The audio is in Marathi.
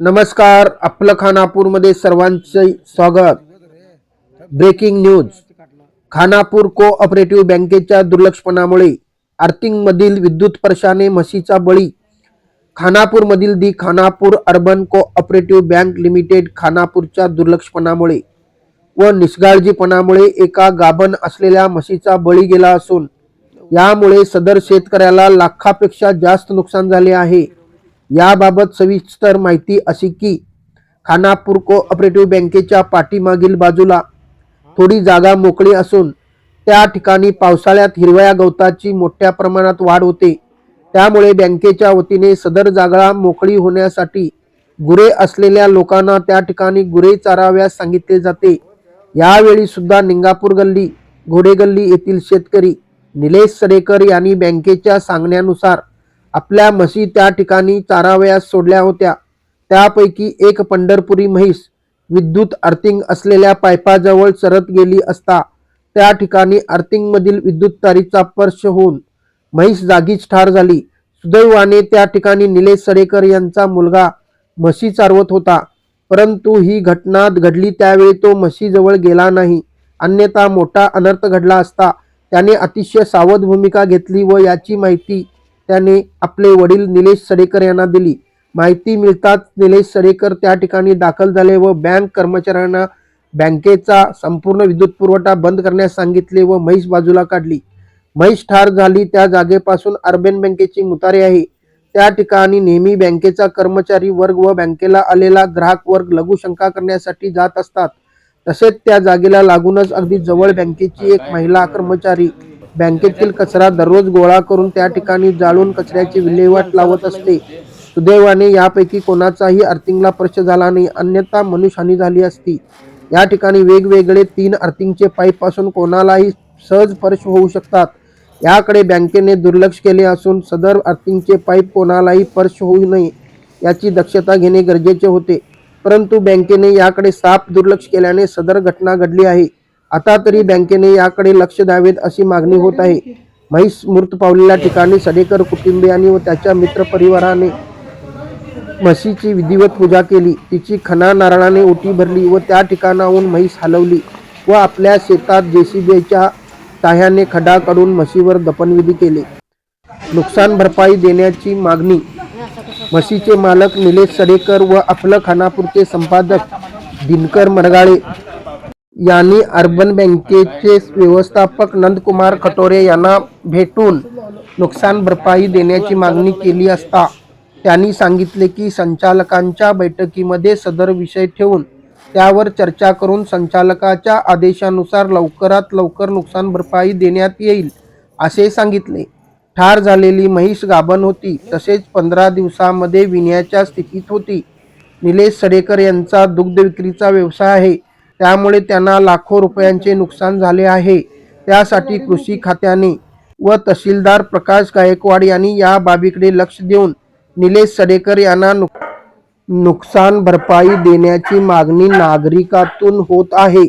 नमस्कार आपलं खानापूरमध्ये सर्वांचे स्वागत. Breaking news. खानापूर को ऑपरेटिव्ह बँकेच्या दुर्लक्षपणामुळे आर्थिंगमधील विद्युत पर्शाने म्हशीचा बळी. खानापूरमधील the Khanapur urban cooperative bank limited खानापूरच्या दुर्लक्षपणामुळे व निष्काळजीपणामुळे एका गाभण असलेल्या म्हशीचा बळी गेला असून यामुळे सदर शेतकऱ्याला लाखापेक्षा जास्त नुकसान झाले आहे. याबाबत सविस्तर माहिती अशी की खानापूर कोऑपरेटिव्ह बँकेच्या पाठीमागील बाजूला थोडी जागा मोकळी असून त्या ठिकाणी पावसाळ्यात हिरव्या गवताची मोठ्या प्रमाणात वाढ होते. त्यामुळे बँकेच्या वतीने सदर जागा मोकळी होण्यासाठी गुरे असलेल्या लोकांना त्या ठिकाणी गुरे चाराव्यास सांगितले जाते. यावेळी सुद्धा निंगापूर गल्ली घोडेगल्ली येथील शेतकरी निलेश सडेकर यांनी बँकेच्या सांगण्यानुसार आपल्या म्हशी त्या ठिकाणी चारावयास सोडल्या होत्या. त्यापैकी एक पंढरपुरी म्हैस विद्युत अर्थिंग असलेल्या पायपाजवळ चरत गेली असता त्या ठिकाणी अर्थिंगमधील विद्युत तारीचा स्पर्श होऊन म्हैस जागीच ठार झाली. सुदैवाने त्या ठिकाणी निलेश सडेकर यांचा मुलगा म्हशी चारवत होता. परंतु ही घटना घडली त्यावेळी तो म्हशीजवळ गेला नाही. अन्यथा मोठा अनर्थ घडला असता. त्याने अतिशय सावध भूमिका घेतली व याची माहिती त्याने आपले वडील निलेश सडेकर यांना दिली. माहिती मिळताच निलेश सडेकर त्या ठिकाणी दाखल झाले व बँक कर्मचाऱ्यांना बँकेचा संपूर्ण विद्युत पुरवठा बंद करण्यास सांगितले व म्हैस बाजूला काढली. म्हैस ठार झाली त्या जागेपासून अर्बन बँकेची मुतारी आहे. त्या ठिकाणी नेहमी बँकेचा कर्मचारी वर्ग व बँकेला आलेला ग्राहक वर्ग लघुशंका करण्यासाठी जात असतात. तसेच त्या जागेला लागूनच अगदी जवळ बँकेची एक महिला कर्मचारी बँकेतील कचरा दररोज गोळा करून त्या ठिकाणी जाळून कचऱ्याची विल्हेवाट लावत असते. सुदैवाने यापैकी कोणाचाही अर्थिंगला स्पर्श झाला नाही अन्यथा मनुष्यहानी झाली असती. या ठिकाणी वेगवेगळे तीन अर्थिंगचे पाईप असून कोणालाही सहज स्पर्श होऊ शकतात. याकडे बँकेने दुर्लक्ष केले असून सदर अर्थिंगचे पाईप कोणालाही स्पर्श होऊ नये याची दक्षता घेणे गरजेचे होते. परंतु बँकेने याकडे साफ दुर्लक्ष केल्याने सदर घटना घडली आहे. आता तरी बँकेने याकडे लक्ष द्यावेत अशी मागणी होत आहे. म्हैस मृत पावलेल्या ठिकाणी सडेकर कुटुंबियांनी व त्याच्या मित्रपरिवाराने म्हशीची विधिवत पूजा केली. तिची खना नारळाने ओटी भरली व त्या ठिकाणाहून म्हैस हलवली व आपल्या शेतात जेसीबीच्या साह्याने खडा काढून म्हशीवर दफनविधी केले. नुकसान भरपाई देण्याची मागणी म्हशीचे मालक निलेश सडेकर व आपलं खानापूरचे संपादक दिनकर मरगाळे यांनी अर्बन बँकेचे व्यवस्थापक नंदकुमार खटोरे यांना भेटून नुकसान भरपाई देण्याची मागणी केली असता त्यांनी सांगितले की संचालकांच्या बैठकीमध्ये सदर विषय ठेवून त्यावर चर्चा करून संचालकाच्या आदेशानुसार लवकरात लवकर नुकसान भरपाई देण्यात येईल असे सांगितले. ठार झालेली म्हैस गाभण होती तसेच पंधरा दिवसामध्ये विण्याच्या स्थितीत होती. निलेश सडेकर यांचा दुग्ध विक्रीचा व्यवसाय आहे. त्यामुळे त्यांना लाखो रुपयांचे नुकसान झाले आहे. त्यासाठी कृषी खात्याने व तहसीलदार प्रकाश गायकवाड यांनी या बाबीकडे लक्ष देऊन निलेश सडेकर यांना नुक नुकसान भरपाई देण्याची मागणी नागरिकातून होत आहे.